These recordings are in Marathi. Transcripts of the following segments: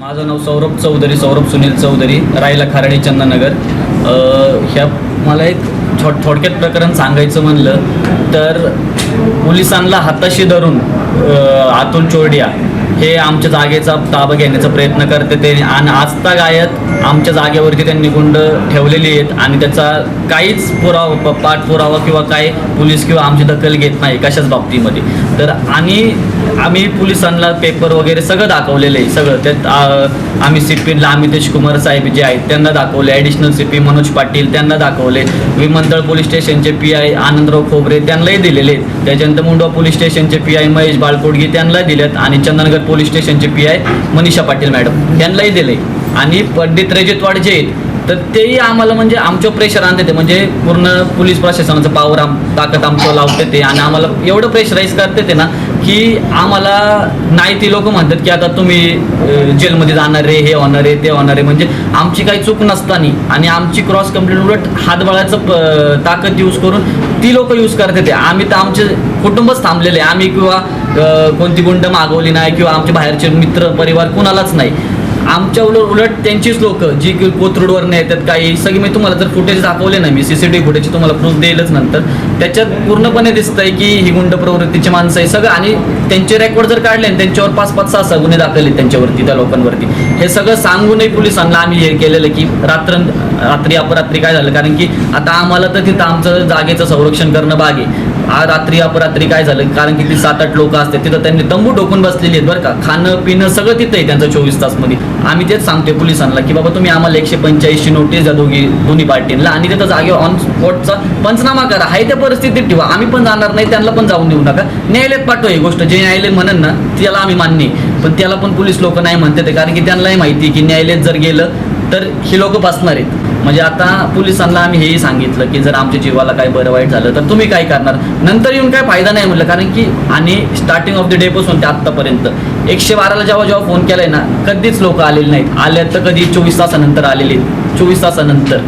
माझं नाव सौरभ चौधरी सौरभ सुनील चौधरी रायला खाराडी चंदनगर ह्या मला एक छो थोडक्यात प्रकरण सांगायचं म्हणलं तर पोलिसांना हाताशी धरून आतून चोरडिया हे आमच्या जागेचा ताबा घेण्याचा प्रयत्न करते ते. आणि आजता गायत आमच्या जागेवरती त्यांनी गुंड ठेवलेली आहेत आणि त्याचा काहीच पुरावा प- पाठपुरावा किंवा काय पोलीस किंवा आमची दखल घेत नाही कशाच बाबतीमध्ये. तर आणि आम्ही पोलिसांना पेपर वगैरे सगळं दाखवलेलं आहे सगळं. त्यात आम्ही सी पीला अमितेश कुमार साहेब जे आहेत त्यांना दाखवले additional C P Manoj Patil त्यांना दाखवले विमानतळ पोलीस स्टेशनचे पी आय आनंदराव खोबरे त्यांनाही दिलेले आहेत. त्याच्यानंतर मुंडवा पोलीस स्टेशनचे पी आय महेश बाळकोडगी त्यांनाही दिलेत आणि चंदनगड पोलीस स्टेशनचे P I Manisha Patil madam यांनाही दिले. आणि पंडित रजतवाड जे आहेत तर तेही आम्हाला म्हणजे आमचं प्रेशर आणते ते. म्हणजे पूर्ण पोलीस प्रशासनाचं पावर आम ताकद आमचं लावते ते. आणि आम्हाला एवढं प्रेशराईज करते ते ना की आम्हाला नाही ती लोक म्हणतात की आता तुम्ही जेलमध्ये जाणार रे हे होणार आहे ते होणार आहे. म्हणजे आमची काही चूक नसताना आणि आमची क्रॉस कंप्लेंट उलट हातबळाचं ताकद यूज करून ती लोक यूज करते ते. आम्ही तर आमचे कुटुंबच थांबलेले. आहे. आम्ही किंवा कोणती गुंड मागवली नाही किंवा आमचे बाहेरचे मित्र परिवार कुणालाच नाही. आमच्या उलट उलट त्यांचीच लोक जी की कोथरूडवर येतात काही सगळी मी तुम्हाला जर फुटेज दाखवले ना मी सीसीटीव्ही फुटेज तुम्हाला प्रूफ देईलच नंतर. त्याच्यात पूर्णपणे दिसतंय की ही गुंड प्रवृत्तीची माणसं आहे सगळं. आणि त्यांचे रेकॉर्ड जर काढले आणि त्यांच्यावर पाच पाच सहा सहा गुन्हे दाखल आहेत त्यांच्यावरती त्या लोकांवरती. हे सगळं सांगूनही पोलिसांना आम्ही हे केलेलं की रात्र रात्री अपरात्री काय झालं? कारण की आता आम्हाला तर तिथं आमचं जागेचं संरक्षण करणं भाग आहे. आज रात्री अपरात्री काय झालं? कारण की ती सात आठ लोक असते तिथं त्यांनी तंबू टोकून बसलेली आहेत बरं का. खाणं पिणं सगळं तिथं आहे त्यांचं चोवीस तासमध्ये. आम्ही तेच सांगतोय पोलिसांना की बाबा तुम्ही आम्हाला एकशे पंच्याऐंशी नोटीस द्या दोघी दोन्ही पार्टींना आणि तिथं जागे ऑन स्पॉटचा पंचनामा करा. आहे त्या परिस्थितीत ठेवा. आम्ही पण जाणार नाही त्यांना पण जाऊन देऊ नका. न्यायालयात पाठव ही गोष्ट. जे न्यायालय म्हणन ना त्याला आम्ही मान्य पण त्याला पण पोलीस लोक नाही म्हणते ते कारण की त्यांनाही माहिती आहे की न्यायालयात जर गेलं तर ही लोक बसणार आहेत. म्हणजे आता पोलिसांना आम्ही हेही सांगितलं की जर आमच्या जीवाला काय बरं वाईट झालं तर तुम्ही काय करणार? नंतर येऊन काय फायदा नाही म्हटलं कारण की आणि स्टार्टिंग ऑफ द डे पासून ते आत्तापर्यंत. एकशे बाराला जेव्हा जेव्हा फोन केलाय ना कधीच लोक आलेले नाहीत. आले तर कधी चोवीस तासानंतर आलेले चोवीस तासानंतर.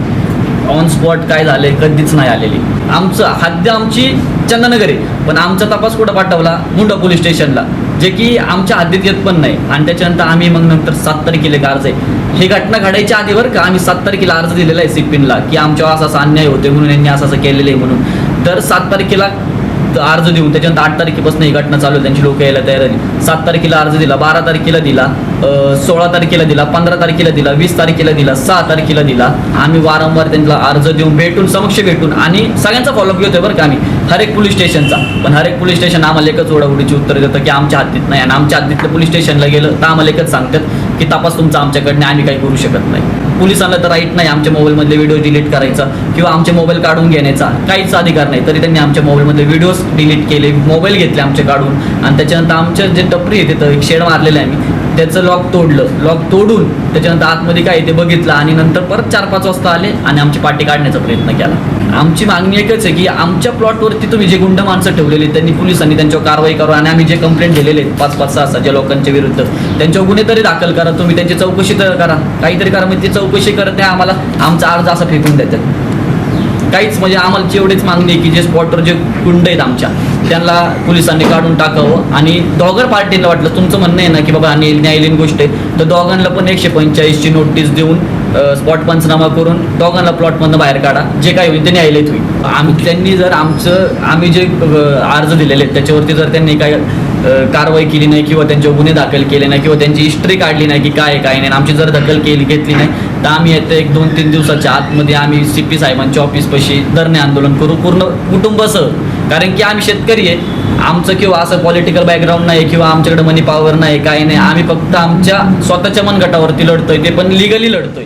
ऑन स्पॉट काय झाले कधीच नाही आलेली. आमचं हद्द आमची चंदनगर आहे पण आमचा तपास कुठं पाठवला? मुंडा पोलीस स्टेशनला. जे की आमच्या हद्दीत येत पण नाही. आणि त्याच्यानंतर आम्ही मग नंतर सात तारखेला एक अर्ज आहे. हे घटना घडायच्या आधी बरं का आम्ही सात तारखेला अर्ज दिलेला आहे सिपिनला की आमच्यावर असा असा अन्याय होते म्हणून यांनी असं असं केलेलं आहे म्हणून. तर सात तारखेला अर्ज देऊन त्याच्यानंतर आठ तारखेपासून ही घटना चालू आहे. त्यांची लोक यायला तयार झाली सात तारखेला अर्ज दिला बारा तारखेला दिला सोळा तारखेला दिला पंधरा तारखेला दिला वीस तारखेला दिला सहा तारखेला दिला. आम्ही वारंवार त्यांना अर्ज देऊन भेटून समक्ष भेटून आणि सगळ्यांचा फॉलोअप घेतोय बरं का आम्ही. हर एक पोलीस स्टेशनचा पण हर एक पोलीस स्टेशन आम्हाला एकच ओढावडीची उत्तर देतं की आमच्या हातीत नाही आणि आमच्या हद्दीतल्या पोलीस स्टेशनला गेलं तर आम्हाला एकच सांगतात की तपास तुमचा आमच्याकडनं आम्ही काही करू शकत नाही. पोलिसांना तर राईट नाही आमच्या मोबाईलमधले व्हिडिओ डिलीट करायचा किंवा आमचे मोबाईल काढून घेण्याचा. काहीच अधिकार नाही. तरी त्यांनी आमच्या मोबाईलमधले व्हिडिओज डिलीट केले मोबाईल घेतले आमचे काढून. आणि त्याच्यानंतर आमच्या जे टपरी आहे तिथं एक शेड मारलेलं आहे आम्ही त्याचं लॉक तोडलं. लॉक तोडून त्याच्यानंतर आतमध्ये काय ते बघितलं आणि नंतर परत चार पाच वाजता आले आणि आमची पाठी काढण्याचा प्रयत्न केला. आमची मागणी एकच आहे की आमच्या प्लॉटवरती तुम्ही जे गुंड माणसं ठेवलेली आहेत, त्यांनी पोलिसांनी त्यांच्यावर कारवाई करा आणि आम्ही जे कंप्लेंट दिलेले आहेत पाच पाच सहा सहा ज्या लोकांच्या विरुद्ध त्यांच्यावर गुन्हे तरी दाखल करा तुम्ही त्यांची चौकशी तर करा. काहीतरी करा म्हणजे ती चौकशी करत नाही आम्हाला आमचा अर्ज असा फेकून देतात. काहीच म्हणजे आम्हाला एवढीच मागणी आहे की जे स्पॉटवर जे गुंड आहेत आमच्या त्यांना पोलिसांनी काढून टाकावं. आणि दोघर पार्टीला वाटलं तुमचं म्हणणं आहे ना की बाबा आणि न्यायालयीन गोष्ट आहे तर दोघांना पण एकशे पंचेचाळीसची नोटीस देऊन स्पॉट पंचनामा करून दोघांना प्लॉटमधनं बाहेर काढा. जे काही होईल ते न्यायालयात होईल. आम्ही त्यांनी जर आमचं आम्ही जे अर्ज दिलेले आहेत त्याच्यावरती जर त्यांनी काय कारवाई केली नाही किंवा त्यांचे गुन्हे दाखल केले नाही किंवा त्यांची हिस्ट्री काढली नाही की काय काय नाही आमची जर दखल केली घेतली नाही तर आम्ही येत्या एक दोन तीन दिवसाच्या आतमध्ये आम्ही सी पी साहेबांच्या ऑफिसपाशी धरणे आंदोलन करू. पूर्ण कुटुंबासह. कारण की आम्ही शेतकरी आहे. आमचं किंवा असं पॉलिटिकल बॅकग्राऊंड नाही किंवा आमच्याकडे मनी पॉवर नाही काही नाही. आम्ही फक्त आमच्या स्वतःच्या मनगटावरती लढतोय. ते पण लिगली लढतोय.